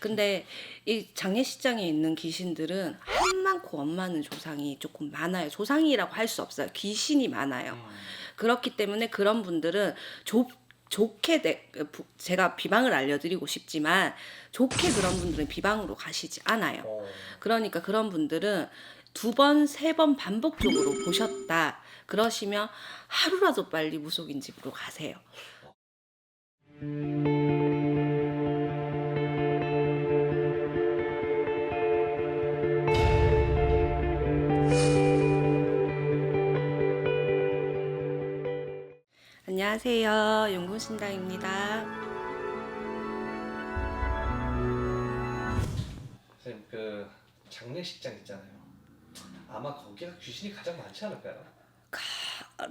근데 이 장례식장에 있는 귀신들은 한 많고 원 많은 조상이 조금 많아요. 조상이라고 할 수 없어요. 귀신이 많아요. 음. 그렇기 때문에 그런 분들은 좁 좋게 내, 부- 제가 비방을 알려드리고 싶지만 좋게 그런 분들은 비방으로 가시지 않아요. 어. 그러니까 그런 분들은 두 번, 세 번 반복적으로 보셨다. 그러시면 하루라도 빨리 무속인 집으로 가세요. 안녕하세요. 용군신당입니다. 선생님 그 장례식장 있잖아요. 아마 거기가 귀신이 가장 많지 않을까요?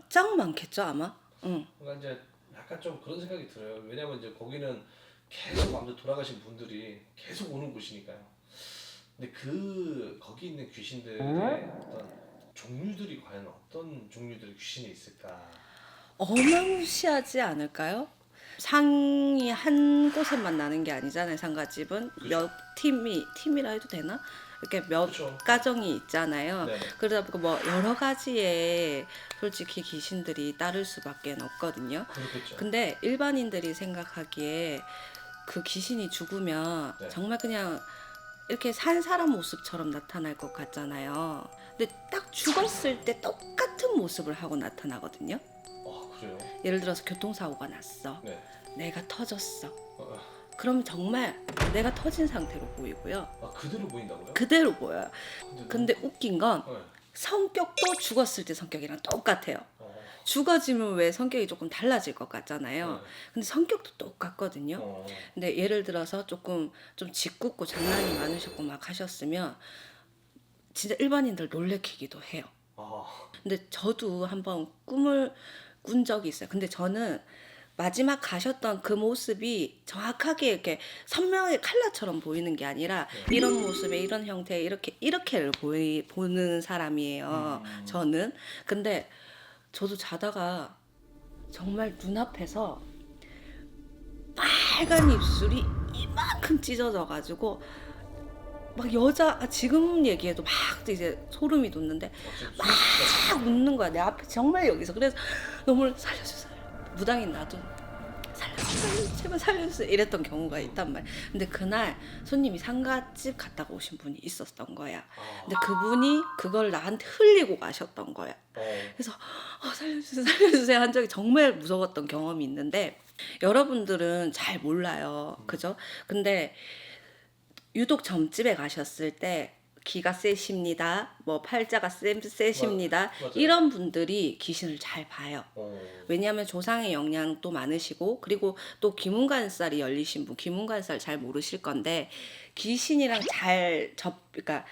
짱 많겠죠, 아마? 응. 그러니까 이제 약간 좀 그런 생각이 들어요. 왜냐면 이제 거기는 계속 아무튼 돌아가신 분들이 계속 오는 곳이니까요. 근데 그 거기 있는 귀신들의 어떤 종류들이 과연 어떤 종류들의 귀신이 있을까? 어마무시하지 않을까요? 상이 한 곳에만 나는 게 아니잖아요. 상가집은 몇 팀이 팀이라 해도 되나? 이렇게 몇 그렇죠. 가정이 있잖아요. 네. 그러다 보니까 뭐 여러 가지의 솔직히 귀신들이 따를 수밖에 없거든요. 그렇겠죠. 근데 일반인들이 생각하기에 그 귀신이 죽으면 네. 정말 그냥 이렇게 산 사람 모습처럼 나타날 것 같잖아요. 근데 딱 죽었을 때 똑같은 모습을 하고 나타나거든요. 예를 들어서 교통사고가 났어. 네. 내가 터졌어. 어, 어. 그럼 정말 내가 터진 상태로 보이고요. 아 그대로 보인다고요? 그대로 보여요. 근데 웃긴 건 네. 성격도 죽었을 때 성격이랑 똑같아요. 어. 죽어지면 왜 성격이 조금 달라질 것 같잖아요. 네. 근데 성격도 똑같거든요. 어. 근데 예를 들어서 조금 좀 짓궂고 장난이 많으셨고 막 하셨으면 진짜 일반인들 놀래키기도 해요. 아. 근데 저도 한번 꿈을 꾼 적이 있어요. 근데 저는 마지막 가셨던 그 모습이 정확하게 이렇게 선명하게 칼라처럼 보이는 게 아니라 네. 이런 모습에 이런 형태 이렇게 이렇게를 보이, 보는 사람이에요. 음. 저는 근데 저도 자다가 정말 눈앞에서 빨간 입술이 이만큼 찢어져 가지고 막 여자 아, 지금 얘기해도 막 이제 소름이 돋는데 어, 막 웃는 거야. 내 앞에 정말 여기서. 그래서 너무 살려주세요. 무당인 나도 살려주세요. 제발 살려주세요. 이랬던 경우가 있단 말이야. 근데 그날 손님이 상가집 갔다가 오신 분이 있었던 거야. 아. 근데 그분이 그걸 나한테 흘리고 가셨던 거야. 어. 그래서 어, 살려주세요 살려주세요 한 적이 정말 무서웠던 경험이 있는데 여러분들은 잘 몰라요. 그죠? 근데 유독 점집에 가셨을 때 기가 세십니다 뭐 팔자가 세, 세십니다 맞- 맞아요. 이런 분들이 귀신을 잘 봐요 어. 왜냐하면 조상의 영향도 많으시고 그리고 또 기문관살이 열리신 분 기문관살 잘 모르실 건데 귀신이랑 잘 접 그러니까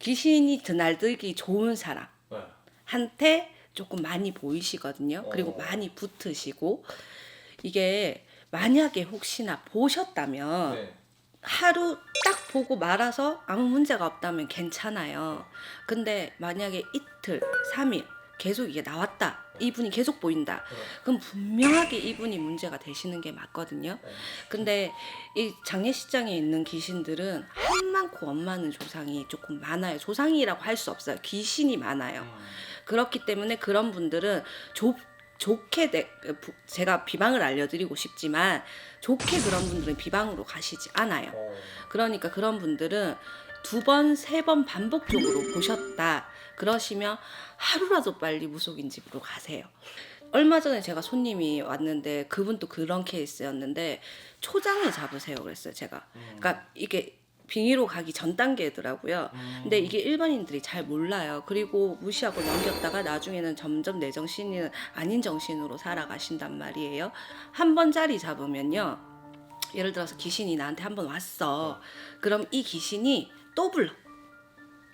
귀신이 드날들기 좋은 사람 네. 한테 조금 많이 보이시거든요. 그리고 어. 많이 붙으시고 이게 만약에 혹시나 보셨다면 네. 하루 딱 보고 말아서 아무 문제가 없다면 괜찮아요. 근데 만약에 이틀, 삼일 계속 이게 나왔다. 이분이 계속 보인다. 네. 그럼 분명하게 이분이 문제가 되시는 게 맞거든요. 네. 근데 이 장례식장에 있는 귀신들은 한 많고 원 많은 조상이 조금 많아요. 조상이라고 할 수 없어요. 귀신이 많아요. 음. 그렇기 때문에 그런 분들은 좁 좋게 내, 부- 제가 비방을 알려드리고 싶지만 좋게 그런 분들은 비방으로 가시지 않아요. 어. 그러니까 그런 분들은 두 번, 세 번 반복적으로 보셨다. 그러시면 하루라도 빨리 무속인 집으로 가세요. 얼마 전에 제가 손님이 왔는데 그분도 그런 케이스였는데 초장을 잡으세요 그랬어요 제가. 음. 그러니까 이게 빙의로 가기 전 단계더라고요. 음. 근데 이게 일반인들이 잘 몰라요. 그리고 무시하고 넘겼다가 나중에는 점점 내 정신이 아닌 정신으로 살아가신단 말이에요. 한 번 자리 잡으면요. 예를 들어서 귀신이 나한테 한 번 왔어. 그럼 이 귀신이 또 불러.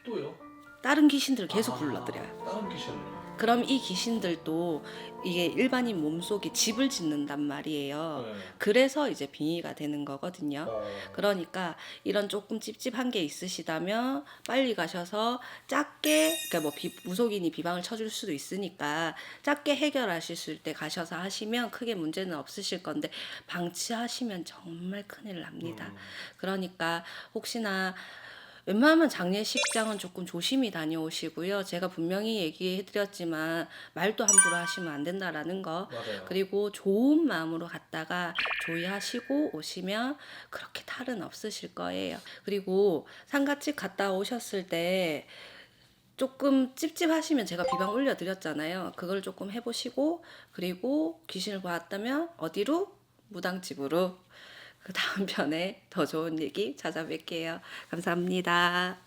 또요? 다른 귀신들을 계속 아, 불러들여요. 다른 귀신을. 그럼 이 귀신들도 이게 일반인 몸속에 집을 짓는단 말이에요. 네. 그래서 이제 빙의가 되는 거거든요. 어. 그러니까 이런 조금 찝찝한 게 있으시다면 빨리 가셔서 작게 그러니까 뭐 비- 무속인이 비방을 쳐줄 수도 있으니까 작게 해결하실 때 가셔서 하시면 크게 문제는 없으실 건데 방치하시면 정말 큰일 납니다. 음. 그러니까 혹시나 웬만하면 장례식장은 조금 조심히 다녀오시고요. 제가 분명히 얘기해드렸지만 말도 함부로 하시면 안 된다라는 거. 맞아요. 그리고 좋은 마음으로 갔다가 조의하시고 오시면 그렇게 탈은 없으실 거예요. 그리고 상가집 갔다 오셨을 때 조금 찝찝하시면 제가 비방 올려드렸잖아요. 그걸 조금 해보시고 그리고 귀신을 보았다면 어디로? 무당집으로. 그 다음 편에 더 좋은 얘기 찾아뵐게요. 감사합니다.